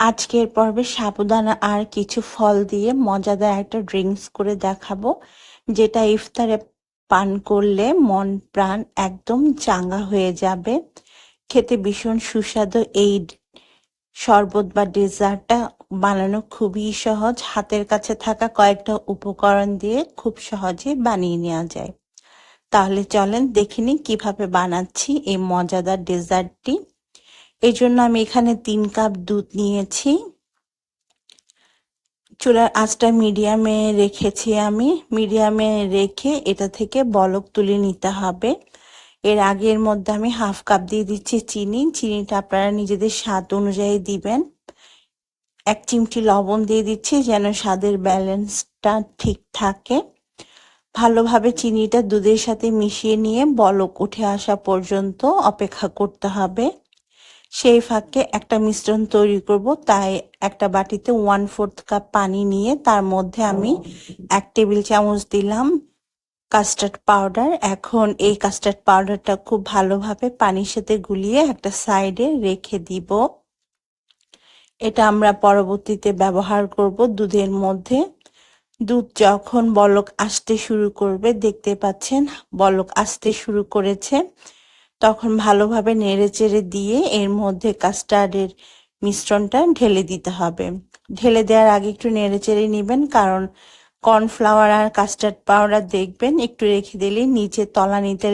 আজকের পর্বে সাবুদানা আর কিছু ফল দিয়ে মজাদার একটা ড্রিঙ্কস করে দেখাবো, যেটা ইফতারে পান করলে মন প্রাণ একদম চাঙ্গা হয়ে যাবে। খেতে ভীষণ সুস্বাদু এই শরবত বা ডেজার্টটা বানানো খুবই সহজ। হাতের কাছে থাকা কয়েকটা উপকরণ দিয়ে খুব সহজে বানিয়ে নেওয়া যায়। তাহলে চলেন দেখিনি কীভাবে বানাচ্ছি এই মজাদার ডেজার্টটি। এই জন্য আমি এখানে তিন কাপ দুধ নিয়েছি। চুলার আঁচটা মিডিয়ামে রেখেছি আমি। মিডিয়ামে রেখে এটা থেকে বলক তুলে নিতে হবে। এর আগের মধ্যে আমি হাফ কাপ দিয়ে দিচ্ছি চিনি। চিনিটা আপনারা নিজেদের স্বাদ অনুযায়ী দিবেন। এক চিমটি লবণ দিয়ে দিচ্ছি যেন স্বাদের ব্যালেন্সটা ঠিক থাকে। ভালোভাবে চিনিটা দুধের সাথে মিশিয়ে নিয়ে বলক উঠে আসা পর্যন্ত অপেক্ষা করতে হবে। সেই ফাঁকে একটা মিশ্রণ তৈরি করব, তাই একটা বাটিতে ওয়ান ফোর্থ কাপ পানি নিয়ে তার মধ্যে আমি এক টেবিল চামচ দিলাম কাস্টার্ড পাউডার এখন এই কাস্টার্ড পাউডারটা খুব ভালোভাবে পানির সাথে গুলিয়ে একটা সাইডে রেখে দিব। এটা আমরা পরবর্তীতে ব্যবহার করব দুধের মধ্যে। দুধ যখন বলক আসতে শুরু করবে, দেখতে পাচ্ছেন বলক আসতে শুরু করেছে। তখন ভালোভাবে নেড়ে চেড়ে দিয়ে এর মধ্যে কাস্টার্ডের মিশ্রণটা ঢেলে দিতে হবে। ঢেলে দেওয়ার আগে একটু নেড়ে চেড়ে নেবেন, কারণ কর্নফ্লাওয়ার আর কাস্টার্ড পাউডার দেখবেন, একটু রেখে দিলে নিচে তলানিতে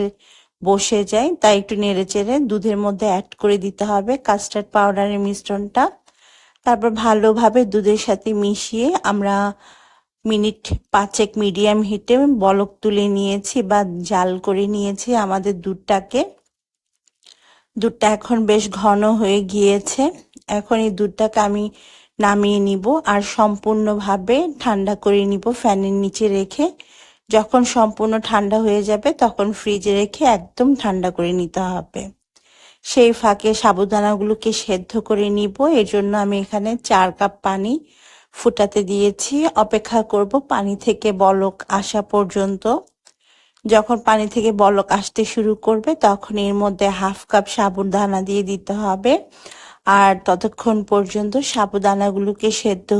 বসে যায়, তাই একটু নেড়ে চেড়ে দুধের মধ্যে অ্যাড করে দিতে হবে কাস্টার্ড পাউডারের মিশ্রণটা। তারপর ভালোভাবে দুধের সাথে মিশিয়ে আমরা মিনিট পাঁচেক মিডিয়াম হিটে বলক তুলে নিয়েছি বা জাল করে নিয়েছি আমাদের দুধটাকে। দুধটা এখন বেশ ঘন হয়ে গিয়েছে। এখন এই দুধটাকে আমি নামিয়ে নিব আর সম্পূর্ণভাবে ঠান্ডা করে নিব ফ্যানের নিচে রেখে। যখন সম্পূর্ণ ঠান্ডা হয়ে যাবে তখন ফ্রিজে রেখে একদম ঠান্ডা করে নিতে হবে। সেই ফাঁকে সাবুদানাগুলোকে সেদ্ধ করে নিব। এর জন্য আমি এখানে চার কাপ পানি ফুটাতে দিয়েছি। অপেক্ষা করব পানি থেকে বলক আসা পর্যন্ত। যখন পানি থেকে বলক আসতে শুরু করবে, তখন এর মধ্যে হাফ কাপ সাবুদানা দিয়ে দিতে হবে। আর ততক্ষণ পর্যন্ত সাবুদানাগুলোকে সেদ্ধ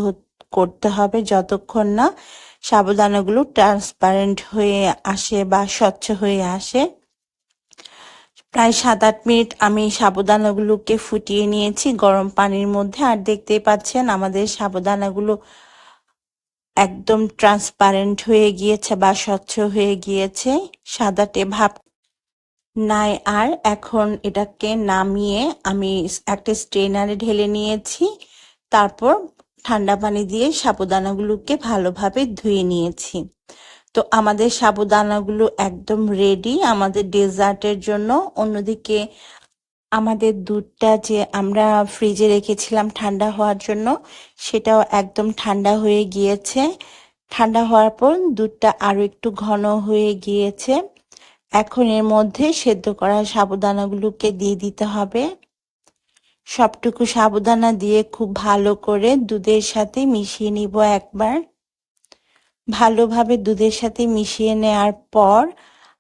করতে হবে। যতক্ষণ না সাবুদানাগুলো ট্রান্সপারেন্ট হয়ে আসে বা স্বচ্ছ হয়ে আসে। প্রায় সাত আট মিনিট আমি সাবুদানাগুলোকে ফুটিয়ে নিয়েছি গরম পানির মধ্যে। আর দেখতেই পাচ্ছেন আমাদের সাবুদানাগুলো একদম ট্রান্সপারেন্ট হয়ে গিয়েছে বা স্বচ্ছ হয়ে গিয়েছে, সাদাটে ভাব নাই। আর এখন এটাকে নামিয়ে আমি একটা স্ট্রেনারে ঢেলে নিয়েছি, তারপর ঠান্ডা পানি দিয়ে সাবুদানাগুলোকে ভালোভাবে ধুয়ে নিয়েছি। তো আমাদের সাবুদানাগুলো একদম রেডি আমাদের ডেজার্টের জন্য। অন্যদিকে আমাদের দুধটা যে আমরা ফ্রিজে রেখেছিলাম ঠান্ডা হওয়ার জন্য, সেটাও একদম ঠান্ডা হয়ে গিয়েছে। ঠান্ডা হওয়ার পর দুধটা আরও একটু ঘন হয়ে গিয়েছে। এখন এর মধ্যে সেদ্ধ করা সাবুদানাগুলোকে দিয়ে দিতে হবে। সবটুকু সাবুদানা দিয়ে খুব ভালো করে দুধের সাথে মিশিয়ে নিব একবার। ভালোভাবে দুধের সাথে মিশিয়ে নেওয়ার পর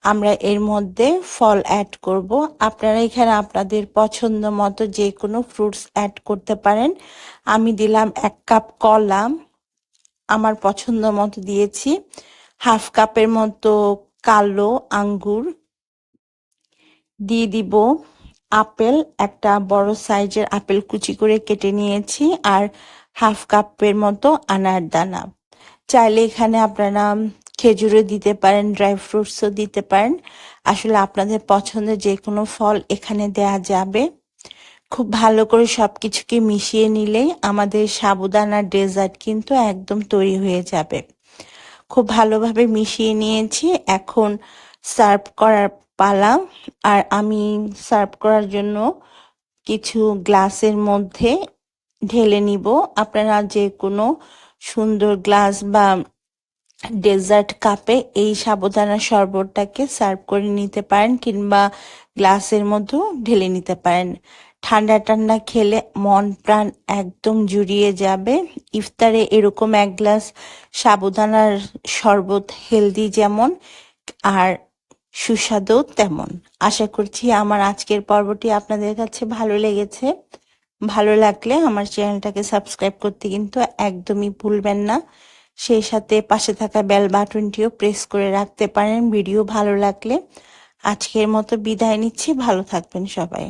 আমরা এর মধ্যে ফল অ্যাড করব। আপনারা এখানে আপনাদের পছন্দ মতো যে কোনো ফ্রুটস অ্যাড করতে পারেন। আমি দিলাম এক কাপ কলা আমার পছন্দ মতো দিয়েছি। হাফ কাপের মতো কালো আঙ্গুর। দিয়ে দিব আপেল। একটা বড় সাইজের আপেল কুচি করে কেটে নিয়েছি। আর হাফ কাপের মতো আনার দানা। চাইলে এখানে আপনারা খেজুরও দিতে পারেন ড্রাই ফ্রুটসও দিতে পারেন। আসলে আপনাদের পছন্দের যে কোনো ফল এখানে দেয়া যাবে। খুব ভালো করে সব কিছুকে মিশিয়ে নিলেই আমাদের সাবুদানা ডেজার্ট কিন্তু একদম তৈরি হয়ে যাবে। খুব ভালোভাবে মিশিয়ে নিয়েছি। এখন সার্ভ করার পালা। আর আমি সার্ভ করার জন্য কিছু গ্লাসের মধ্যে ঢেলে নিব। আপনারা যে কোনো সুন্দর গ্লাস বা ডেজার্ট কাপে এই সাবুদানা শরবতটাকে সার্ভ করে নিতে পারেন কিংবা গ্লাসের মধ্যেও ঢেলে নিতে পারেন। ঠান্ডা ঠান্ডা খেলে মন প্রাণ একদম জুড়িয়ে যাবে। ইফতারে এরকম এক গ্লাস সাবুদানার শরবত হেলদি যেমন আর সুস্বাদু তেমন। আশা করছি আমার আজকের পর্বটি আপনাদের কাছে ভালো লেগেছে। ভালো লাগলে আমার চ্যানেলটাকে সাবস্ক্রাইব করতে কিন্তু একদমই ভুলবেন না। সেই সাথে পাশে থাকা বেল বাটনটিও প্রেস করে রাখতে পারেন। ভিডিও ভালো লাগলে আজকের মতো বিদায় নিচ্ছি। ভালো থাকবেন সবাই।